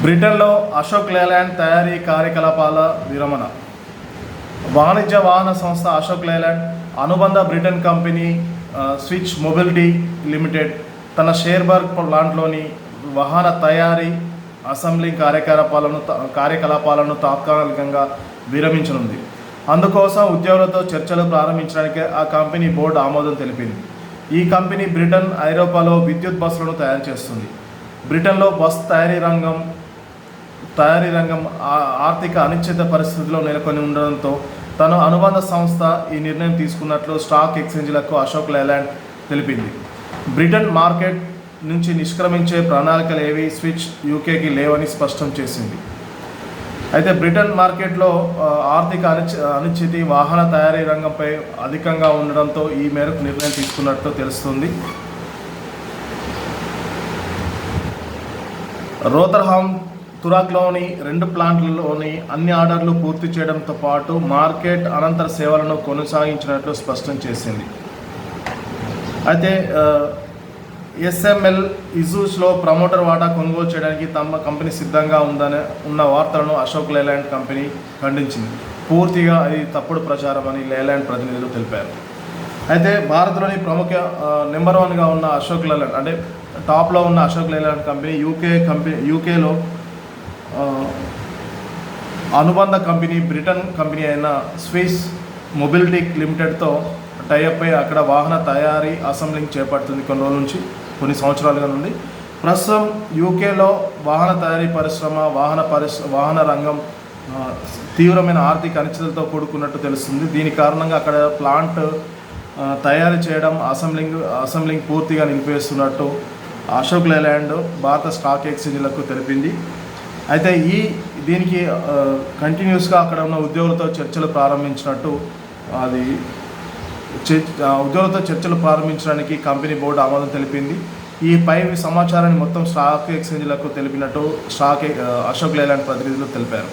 బ్రిటన్లో అశోక్ లేలాండ్ తయారీ కార్యకలాపాల విరమణ. వాణిజ్య వాహన సంస్థ అశోక్ లేలాండ్ అనుబంధ Britain company switch mobility limited తన షేర్బర్గ్ ప్లాంట్లోని వాహన తయారీ అసెంబ్లీ కార్యకలాపాలను కార్యకలాపాలను తాత్కాలికంగా విరమించనుంది. అందుకోసం ఉద్యోగులతో చర్చలు ప్రారంభించడానికి ఆ కంపెనీ బోర్డు ఆమోదం తెలిపింది. ఈ కంపెనీ బ్రిటన్ ఐరోపాలో విద్యుత్ బస్సులను తయారు చేస్తుంది. బ్రిటన్లో బస్ తయారీ రంగం తయారీ రంగం ఆర్థిక అనిశ్చిత పరిస్థితిలో నెలకొని ఉండడంతో తను అనుబంధ సంస్థ ఈ నిర్ణయం తీసుకున్నట్లు స్టాక్ ఎక్స్చేంజ్లకు అశోక్ లేలాండ్ తెలిపింది. బ్రిటన్ మార్కెట్ నుంచి నిష్క్రమించే ప్రణాళికలు ఏవి స్విచ్ యూకేకి లేవని స్పష్టం చేసింది. అయితే బ్రిటన్ మార్కెట్లో ఆర్థిక అనిశ్చి అనిశ్చితి వాహన తయారీ రంగంపై అధికంగా ఉండడంతో ఈ మేరకు నిర్ణయం తీసుకున్నట్లు తెలుస్తుంది. రోతర్హామ్ తురాక్లోని రెండు ప్లాంట్లలోని అన్ని ఆర్డర్లు పూర్తి చేయడంతో పాటు మార్కెట్ అనంతర సేవలను కొనసాగించినట్లు స్పష్టం చేసింది. అయితే ఎస్ఎంఎల్ ఇజూస్లో ప్రమోటర్ వాటా కొనుగోలు చేయడానికి తమ కంపెనీ సిద్ధంగా ఉందని ఉన్న వార్తలను అశోక్ లేలాండ్ కంపెనీ ఖండించింది. పూర్తిగా అది తప్పుడు ప్రచారం అని లేలాండ్ ప్రతినిధులు తెలిపారు. అయితే భారత్లోని ప్రముఖ నెంబర్ వన్గా ఉన్న అశోక్ లేలాండ్ అంటే టాప్లో ఉన్న Ashok Leyland company UK company యూకేలో అనుబంధ కంపెనీ బ్రిటన్ కంపెనీ అయిన స్విస్ మొబిలిటీ లిమిటెడ్తో టైఅప్ అయి అక్కడ వాహన తయారీ అసెంబ్లింగ్ చేపడుతుంది కొన్ని రోజుల నుంచి కొన్ని సంవత్సరాలుగా నుండి. ప్రస్తుతం యూకేలో వాహన తయారీ పరిశ్రమ వాహన పరిశ్ర వాహన రంగం తీవ్రమైన ఆర్థిక అనిశ్చితలతో కూడుకున్నట్టు తెలుస్తుంది. దీని కారణంగా అక్కడ ప్లాంట్ తయారు చేయడం అసెంబ్లింగ్ అసెంబ్లింగ్ పూర్తిగా నిలిపేస్తున్నట్టు అశోక్ లేలాండ్ భారత స్టాక్ ఎక్స్చేంజ్లకు తెలిపింది. అయితే ఈ దీనికి కంటిన్యూస్గా అక్కడ ఉన్న ఉద్యోగులతో చర్చలు ప్రారంభించినట్టు అది ఉద్యోగులతో చర్చలు ప్రారంభించడానికి కంపెనీ బోర్డు ఆమోదం తెలిపింది. ఈ పై సమాచారాన్ని మొత్తం స్టాక్ ఎక్స్చేంజ్లకు తెలిపినట్టు స్టాక్ అశోక్ లేలాండ్ ప్రతినిధులు తెలిపారు.